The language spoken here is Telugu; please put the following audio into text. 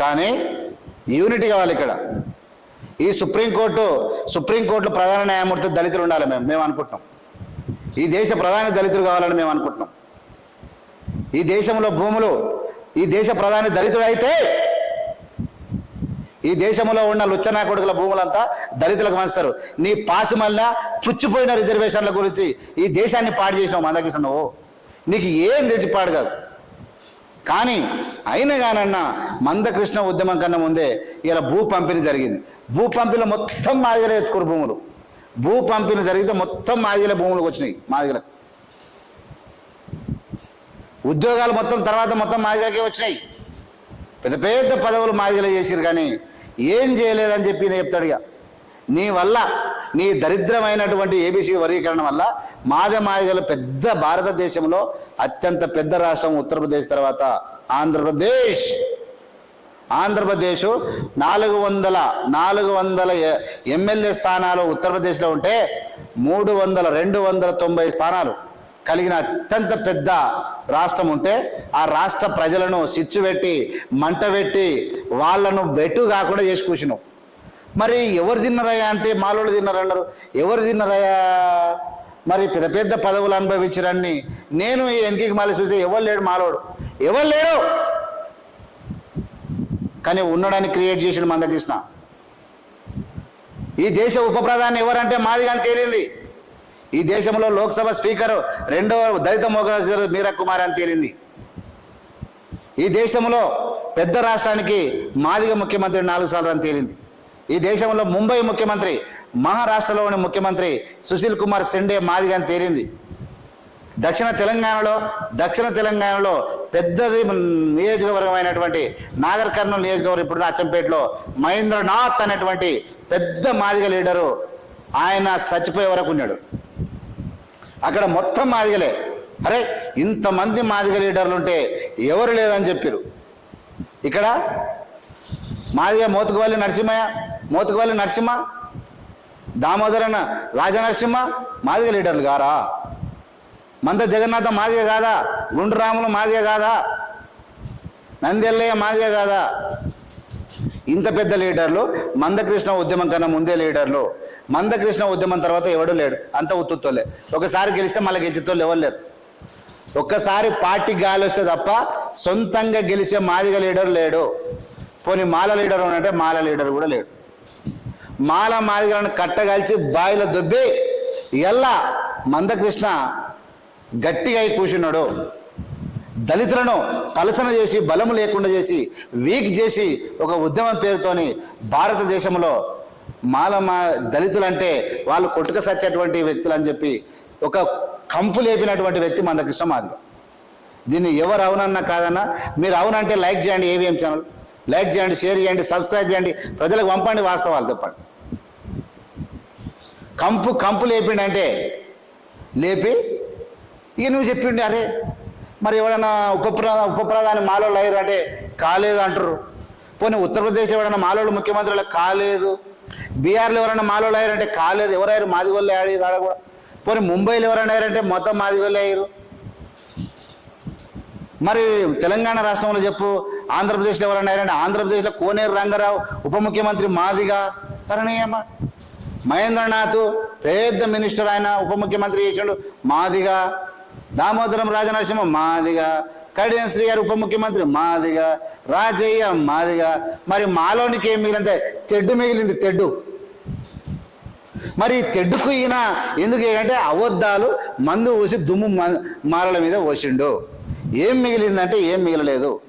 కానీ యూనిటీ కావాలి ఇక్కడ. ఈ సుప్రీంకోర్టు సుప్రీంకోర్టులో ప్రధాన న్యాయమూర్తి దళితులు ఉండాలి మేము మేము అనుకుంటున్నాం. ఈ దేశ ప్రధాని దళితులు కావాలని మేము అనుకుంటున్నాం. ఈ దేశంలో భూములు ఈ దేశ ప్రధాని దళితుడు అయితే ఈ దేశంలో ఉన్న లుచ్చనా కొడుకుల భూములంతా దళితులకు పంచుతారు. నీ పాసు మళ్ళా పుచ్చిపోయిన రిజర్వేషన్ల గురించి ఈ దేశాన్ని పాడు చేసినావు దగ్గర నువ్వు. నీకు ఏం తెచ్చి పాడు కాదు. కానీ అయినా కానన్నా మందకృష్ణ ఉద్యమం కన్నా ముందే ఇలా భూ పంపిణీ జరిగింది. భూ పంపిణీలో మొత్తం మాదిగలే ఎత్తుకురు భూములు. భూ పంపిణీ జరిగితే మొత్తం మాదిగల భూములకు వచ్చినాయి మాదిగల ఉద్యోగాలు మొత్తం తర్వాత మొత్తం మాదిగలకే వచ్చినాయి. పెద్ద పెద్ద పదవులు మాదిగలే చేసిరు కానీ ఏం చేయలేదని చెప్పి నేను చెప్తాడు ఇక. నీ వల్ల నీ దరిద్రమైనటువంటి ఏబీసీ వర్గీకరణ వల్ల మాదమాయగల పెద్ద భారతదేశంలో అత్యంత పెద్ద రాష్ట్రం ఉత్తరప్రదేశ్ తర్వాత ఆంధ్రప్రదేశ్. ఆంధ్రప్రదేశ్ నాలుగు వందల నాలుగు వందల ఎమ్మెల్యే స్థానాలు ఉత్తరప్రదేశ్లో ఉంటే మూడు వందల రెండు వందల తొంభై స్థానాలు కలిగిన అత్యంత పెద్ద రాష్ట్రం ఉంటే ఆ రాష్ట్ర ప్రజలను సిచ్చు పెట్టి మంట పెట్టి వాళ్ళను బెట్టు కాకుండా చేసి కూర్చున్నావు. మరి ఎవరు తిన్నరయ్యా అంటే మాలోళ్ళు తిన్నారన్నారు. ఎవరు తిన్నరయ్యా? మరి పెద్ద పెద్ద పదవులు అనుభవించరని నేను ఈ వెనకకి మళ్ళీ చూస్తే ఎవరు లేడు మాలోడు. ఎవరు లేడు? కానీ ఉండడానికి క్రియేట్ చేసిన మందకృష్ణ ఈ దేశ ఉప ప్రధాని ఎవరంటే మాదిగా అని తేలింది. ఈ దేశంలో లోక్సభ స్పీకర్ రెండవ దళిత మోగరాజు మీరా కుమార్ అని తేలింది. ఈ దేశంలో పెద్ద రాష్ట్రానికి మాదిగ ముఖ్యమంత్రి నాలుగు సార్లు అని తేలింది. ఈ దేశంలో ముంబై ముఖ్యమంత్రి మహారాష్ట్రలోని ముఖ్యమంత్రి సుశీల్ కుమార్ సిండే మాదిగ అని తేలింది. దక్షిణ తెలంగాణలో దక్షిణ తెలంగాణలో పెద్దది నియోజకవర్గమైనటువంటి నాగర్ కర్నూలు నియోజకవర్గం ఇప్పుడు అచ్చంపేటలో మహేంద్రనాథ్ అనేటువంటి పెద్ద మాదిగ లీడరు ఆయన చచ్చిపోయే వరకు ఉన్నాడు. అక్కడ మొత్తం మాదిగలే. అరే ఇంతమంది మాదిగ లీడర్లు ఉంటే ఎవరు లేదని చెప్పారు ఇక్కడ మాదిగ మోతుకువల్లి నరసింహయ్య మోతుకువల్లి నరసింహ దామోదరన రాజనరసింహ మాదిగ లీడర్లు గారా? మంద జగన్నాథ మాదిగ కాదా? గుండు రాములు మాదిగ కాదా? నందెల్లయ్య మాదిగ కాదా? ఇంత పెద్ద లీడర్లు మందకృష్ణ ఉద్యమం కన్నా ముందే లీడర్లు. మందకృష్ణ ఉద్యమం తర్వాత ఎవడు లేడు? అంత ఉత్తుతోలే ఒకసారి గెలిస్తే మళ్ళీ గెలిచేతోళ్ళు ఎవరు లేరు. ఒక్కసారి పార్టీ గాలి వస్తే తప్ప సొంతంగా గెలిచే మాదిగ లీడర్ లేడు. పోనీ మాల లీడర్ ఉన్నట్టే మాల లీడర్ కూడా లేడు. మాల మాదిగలను కట్టగలిచి బావిలో దొబ్బి ఎల్లా మందకృష్ణ గట్టిగా అయి కూర్చున్నాడు దళితులను పలచన చేసి బలము లేకుండా చేసి వీక్ చేసి ఒక ఉద్యమం పేరుతోని భారతదేశంలో మాల మా దళితులంటే వాళ్ళు కొట్టుక సచ్చేటువంటి వ్యక్తులు అని చెప్పి ఒక కంపు లేపినటువంటి వ్యక్తి మందకృష్ణ మాదిగ. దీన్ని ఎవరు అవునన్నా కాదన్నా మీరు అవునంటే లైక్ చేయండి ఏవిఎం ఛానల్. లైక్ చేయండి షేర్ చేయండి సబ్స్క్రైబ్ చేయండి. ప్రజలకు పంపండి వాస్తవాలు చెప్పండి. కంపు కంపు లేపిండంటే లేపి ఇక నువ్వు చెప్పిండి అరే మరి ఎవడన్నా ఉప ఉపప్రధాని మాలోళ్ళు అయ్యారు అంటే కాలేదు అంటారు పోనీ ఉత్తరప్రదేశ్ ఎవడన్నా మాలోళ్ళు ముఖ్యమంత్రులు కాలేదు. బీహార్లో ఎవరైనా మాలోళ్ళు అయ్యారంటే కాలేదు. ఎవరయ్యారు? మాదిగోళ్ళు ఆడి రాడ కూడా. పోనీ ముంబైలో ఎవరైనా అయ్యారంటే మొత్తం మాదిగోళ్ళు అయ్యారు. మరి తెలంగాణ రాష్ట్రంలో చెప్పు ఆంధ్రప్రదేశ్లో ఎవరైనా అయ్యారంటే ఆంధ్రప్రదేశ్లో కోనేరు రంగారావు ఉప ముఖ్యమంత్రి మాదిగా. కరణీయమా మహేంద్రనాథ్ పెద్ద మినిస్టర్ ఆయన ఉప ముఖ్యమంత్రి చేసిండు మాదిగా. దామోదరం రాజనరసింహ మాదిగా. కడియం శ్రీ గారు ఉప ముఖ్యమంత్రి మాదిగా. రాజయ్య మాదిగా. మరి మాలోనికి ఏం మిగిలిందే? తెడ్డు మిగిలింది తెడ్డు. మరి తెడ్డుకు ఈయన ఎందుకు అంటే అబద్ధాలు మందు పోసి దుమ్ము మ- మారల మీద పోసిండు. ఏం మిగిలిందంటే ఏం మిగలలేదు.